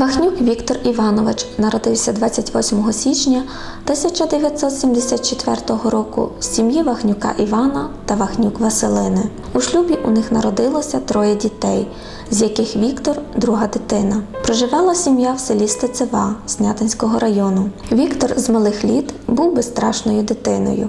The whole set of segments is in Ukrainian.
Вахнюк Віктор Іванович народився 28 січня 1974 року в сім'ї Вахнюка Івана та Вахнюк Василини. У шлюбі у них народилося троє дітей, з яких Віктор друга дитина. Проживала сім'я в селі Стецева Снятинського району. Віктор з малих літ був безстрашною дитиною.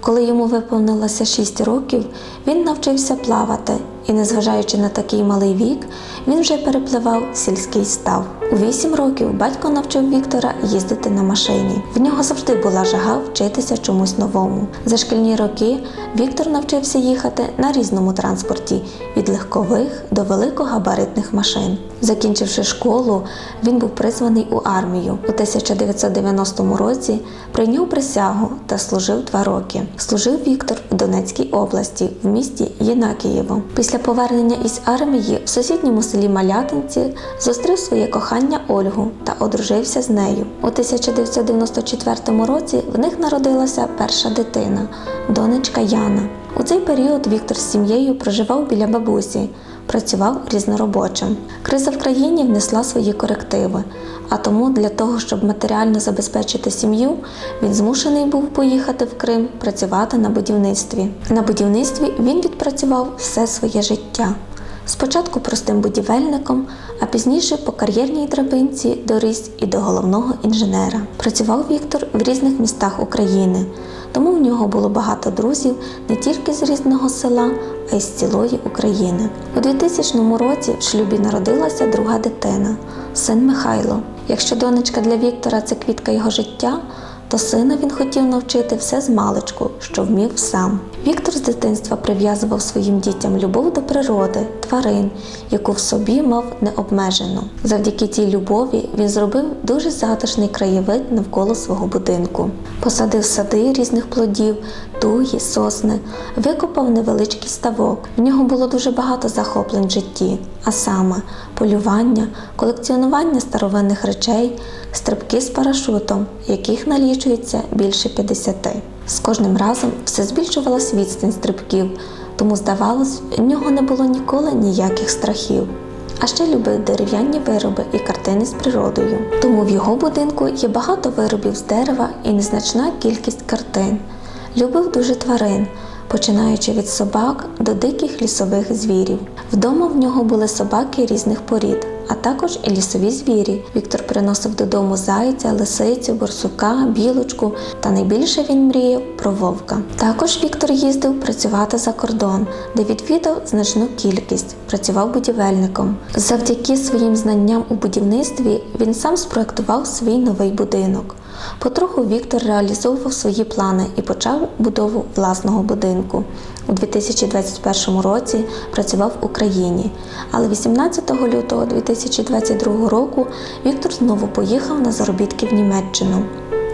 Коли йому виповнилося 6 років, він навчився плавати, і, незважаючи на такий малий вік, він вже перепливав сільський став. У 8 років батько навчив Віктора їздити на машині. В нього завжди була жага вчитися чомусь новому. За шкільні роки Віктор навчився їхати на різному транспорті від легкових до великогабаритних машин. Закінчивши школу, він був призваний у армію. У 1990 році прийняв присягу та служив два роки. Служив Віктор в Донецькій області в місті Єнакієво. Після повернення із армії в сусідньому селі Малятинці зустрів своє кохання Ольгу та одружився з нею. У 1994 році в них народилася перша дитина, донечка Яна. У цей період Віктор з сім'єю проживав біля бабусі, працював різноробочим. Криза в країні внесла свої корективи, а тому для того, щоб матеріально забезпечити сім'ю, він змушений був поїхати в Крим працювати на будівництві. На будівництві він відпрацював все своє життя. Спочатку простим будівельником, а пізніше по кар'єрній драбинці доріс і до головного інженера. Працював Віктор в різних містах України, тому в нього було багато друзів не тільки з різного села, а й з цілої України. У 2000 році в шлюбі народилася друга дитина, син Михайло. Якщо донечка для Віктора це квітка його життя, то сина він хотів навчити все з маличку, що вмів сам. Віктор з дитинства прив'язував своїм дітям любов до природи, тварин, яку в собі мав необмежено. Завдяки цій любові він зробив дуже затишний краєвид навколо свого будинку. Посадив сади різних плодів, туї, сосни, викопав невеличкий ставок. В нього було дуже багато захоплень в житті, а саме полювання, колекціонування старовинних речей, стрибки з парашутом, яких налічується більше 50. З кожним разом все збільшувалась відстань стрибків, тому здавалось, в нього не було ніколи ніяких страхів. А ще любив дерев'яні вироби і картини з природою. Тому в його будинку є багато виробів з дерева і незначна кількість картин. Любив дуже тварин, починаючи від собак до диких лісових звірів. Вдома в нього були собаки різних порід, а також і лісові звірі. Віктор приносив додому зайця, лисицю, борсука, білочку, та найбільше він мріяв про вовка. Також Віктор їздив працювати за кордон, де відвідав значну кількість, працював будівельником. Завдяки своїм знанням у будівництві він сам спроектував свій новий будинок. Потроху Віктор реалізовував свої плани і почав будову власного будинку. У 2021 році працював в Україні, але 18 лютого 2022 року Віктор знову поїхав на заробітки в Німеччину.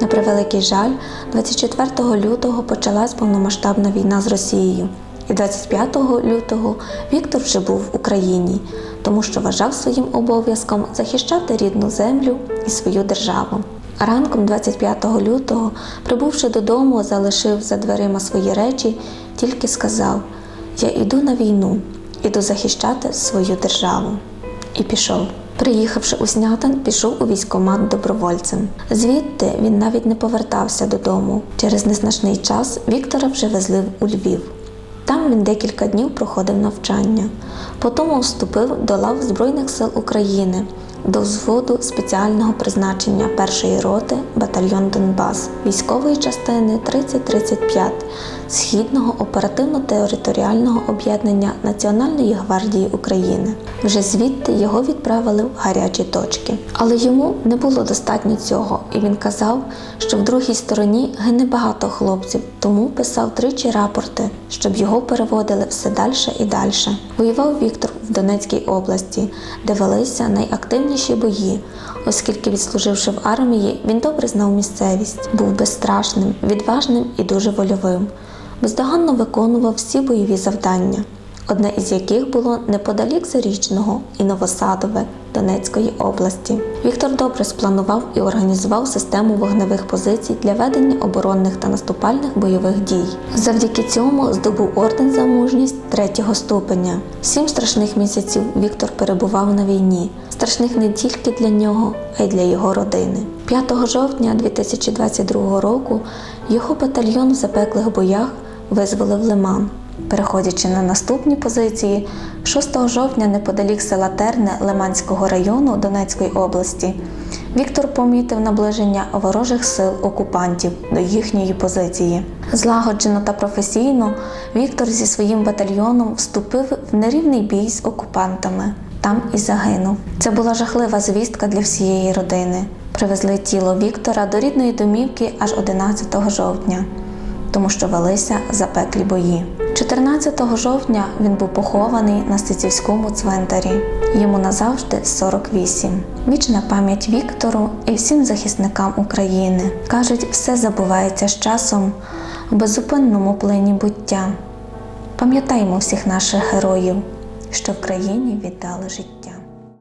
На превеликий жаль, 24 лютого почалась повномасштабна війна з Росією. І 25 лютого Віктор вже був в Україні, тому що вважав своїм обов'язком захищати рідну землю і свою державу. Ранком 25 лютого, прибувши додому, залишив за дверима свої речі, тільки сказав: Я йду на війну, іду захищати свою державу. І пішов. Приїхавши у Снятин, пішов у військкомат добровольцем. Звідти він навіть не повертався додому. Через незначний час Віктора вже везли у Львів. Там він декілька днів проходив навчання. Потім вступив до лав Збройних сил України до взводу спеціального призначення першої роти батальйон Донбас військової частини 3035 Східного оперативно-територіального об'єднання Національної гвардії України. Вже звідти його відправили в гарячі точки. Але йому не було достатньо цього, і він казав, що в другій стороні гине багато хлопців, тому писав тричі рапорти, щоб його переводили все далі і далі. Воював Віктор в Донецькій області, де велися найактивніші бої, оскільки, відслуживши в армії, він добре знав місцевість, був безстрашним, відважним і дуже вольовим. Бездоганно виконував всі бойові завдання, одне із яких було неподалік Зарічного і Новосадове Донецької області. Віктор добре спланував і організував систему вогневих позицій для ведення оборонних та наступальних бойових дій. Завдяки цьому здобув орден за мужність третього ступеня. Сім страшних місяців Віктор перебував на війні, страшних не тільки для нього, а й для його родини. 5 жовтня 2022 року його батальйон в запеклих боях визволив Лиман. Переходячи на наступні позиції, 6 жовтня неподалік села Терне Лиманського району Донецької області Віктор помітив наближення ворожих сил окупантів до їхньої позиції. Злагоджено та професійно Віктор зі своїм батальйоном вступив в нерівний бій з окупантами. Там і загинув. Це була жахлива звістка для всієї родини. Привезли тіло Віктора до рідної домівки аж 11 жовтня тому що велися запеклі бої. 14 жовтня він був похований на Стецівському цвинтарі. Йому назавжди 48. Вічна пам'ять Віктору і всім захисникам України. Кажуть, все забувається з часом в безупинному плині буття. Пам'ятаймо всіх наших героїв, що в країні віддали життя.